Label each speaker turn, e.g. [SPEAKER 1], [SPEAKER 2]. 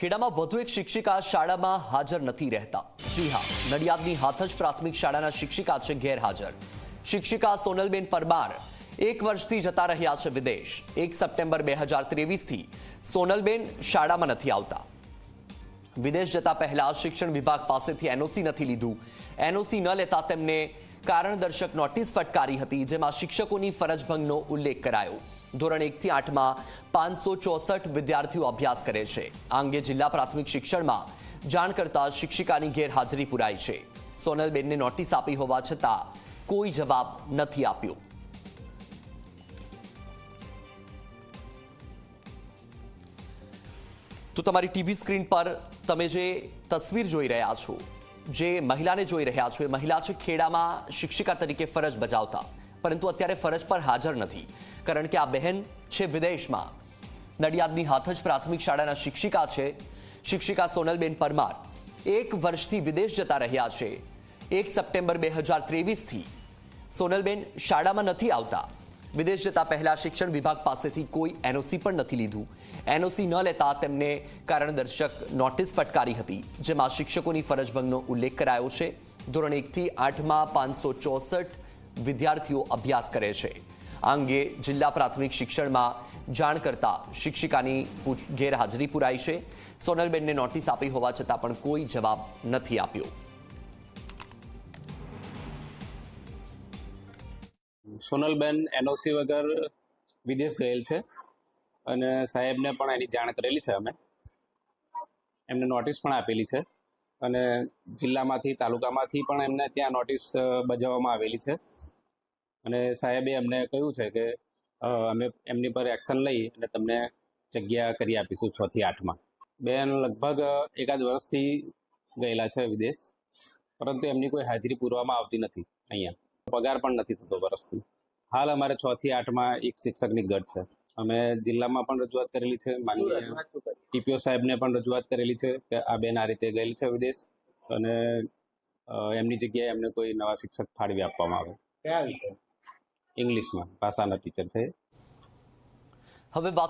[SPEAKER 1] ખેડામાં વધુ એક શિક્ષિકા શાળામાં હાજર નથી રહેતા. જી હા, નડિયાદની હાથજ પ્રાથમિક શાળાના શિક્ષિકા છે ગેરહાજર. શિક્ષિકા સોનલબેન પરમાર એક વર્ષથી જતા રહ્યા છે વિદેશ. એક સપ્ટેમ્બર બે હજાર ત્રેવીસથી સોનલબેન શાળામાં નથી આવતા. વિદેશ જતા પહેલા શિક્ષણ વિભાગ પાસેથી એનઓસી નથી લીધું. એનઓસી ન લેતા તેમને કારણદર્શક નોટિસ ફટકારી હતી, જેમાં શિક્ષકોની ફરજભંગનો ઉલ્લેખ કરાયો. ધોરણ એકથી આઠમાં પાંચસો ચોસઠ વિદ્યાર્થીઓ અભ્યાસ કરે છે. આ અંગે જિલ્લા પ્રાથમિક શિક્ષણમાં જાણ કરતા શિક્ષિકાની ગેરહાજરી પુરાઈ છે. સોનલબેનને નોટિસ આપી હોવા છતાં કોઈ જવાબ નથી આપ્યો. તો તમારી ટીવી સ્ક્રીન પર તમે જે તસવીર જોઈ રહ્યા છો, જે મહિલાને જોઈ રહ્યા છો, એ મહિલા છે ખેડામાં શિક્ષિકા તરીકે ફરજ બજાવતા. પરંતુ અત્યારે ફરજ પર હાજર નથી. કારણ કે આ બહેન છે વિદેશમાં. નડિયાદની હાથજ પ્રાથમિક શાળાના શિક્ષિકા છે. શિક્ષિકા સોનલબેન પરમાર એક વર્ષથી વિદેશ જતા રહ્યા છે. એક સપ્ટેમ્બર બે હજાર ત્રેવીસથી સોનલબેન શાળામાં નથી આવતા. વિદેશ જતા પહેલા શિક્ષણ વિભાગ પાસેથી કોઈ એનઓસી પણ નથી લીધું. એનઓસી ન લેતા તેમને કારણદર્શક નોટિસ ફટકારી હતી, જેમાં શિક્ષકોની ફરજભંગનો ઉલ્લેખ કરાયો છે. ધોરણ એકથી આઠમાં પાંચસો ચોસઠ વિદ્યાર્થીઓ અભ્યાસ કરે છે. આ અંગે જિલ્લા પ્રાથમિક શિક્ષણમાં જાણ કરતા શિક્ષિકાની ગેરહાજરી પુરાઈ છે. સોનલબેનને નોટિસ આપી હોવા છતાં પણ કોઈ જવાબ નથી આપ્યો.
[SPEAKER 2] સોનલબેન એનઓસી વગર વિદેશ ગયેલ છે અને સાહેબને પણ એની જાણ કરેલી છે અમે. એમને નોટિસ પણ આપેલી છે અને જિલ્લામાંથી, તાલુકામાંથી પણ એમને ત્યાં નોટિસ બજાવવામાં આવેલી છે. અને સાહેબે અમને કહ્યું છે કે અમે એમની પર એક્શન લઈ અને તમને જગ્યા કરી આપીશું છ થી આઠમાં બેન લગભગ એકાદ વર્ષથી ગયેલા છે વિદેશ પરંતુ એમની કોઈ હાજરી પૂરવામાં આવતી નથી અહીંયા. પગાર પણ નથી થતો વર્ષથી. હાલ અમારે છ થી આઠમાં એક શિક્ષકની ગઢ છે. અમે જિલ્લામાં પણ રજૂઆત કરેલી છે માનનીય ટીપીઓ સાહેબને પણ રજૂઆત કરેલી છે કે આ બેન આ રીતે ગયેલી છે વિદેશ અને એમની જગ્યાએ એમને કોઈ નવા શિક્ષક ફાળવી આપવામાં આવે. ઇંગ્લિશમાં ભાષાના ટીચર છે
[SPEAKER 1] હવે વાત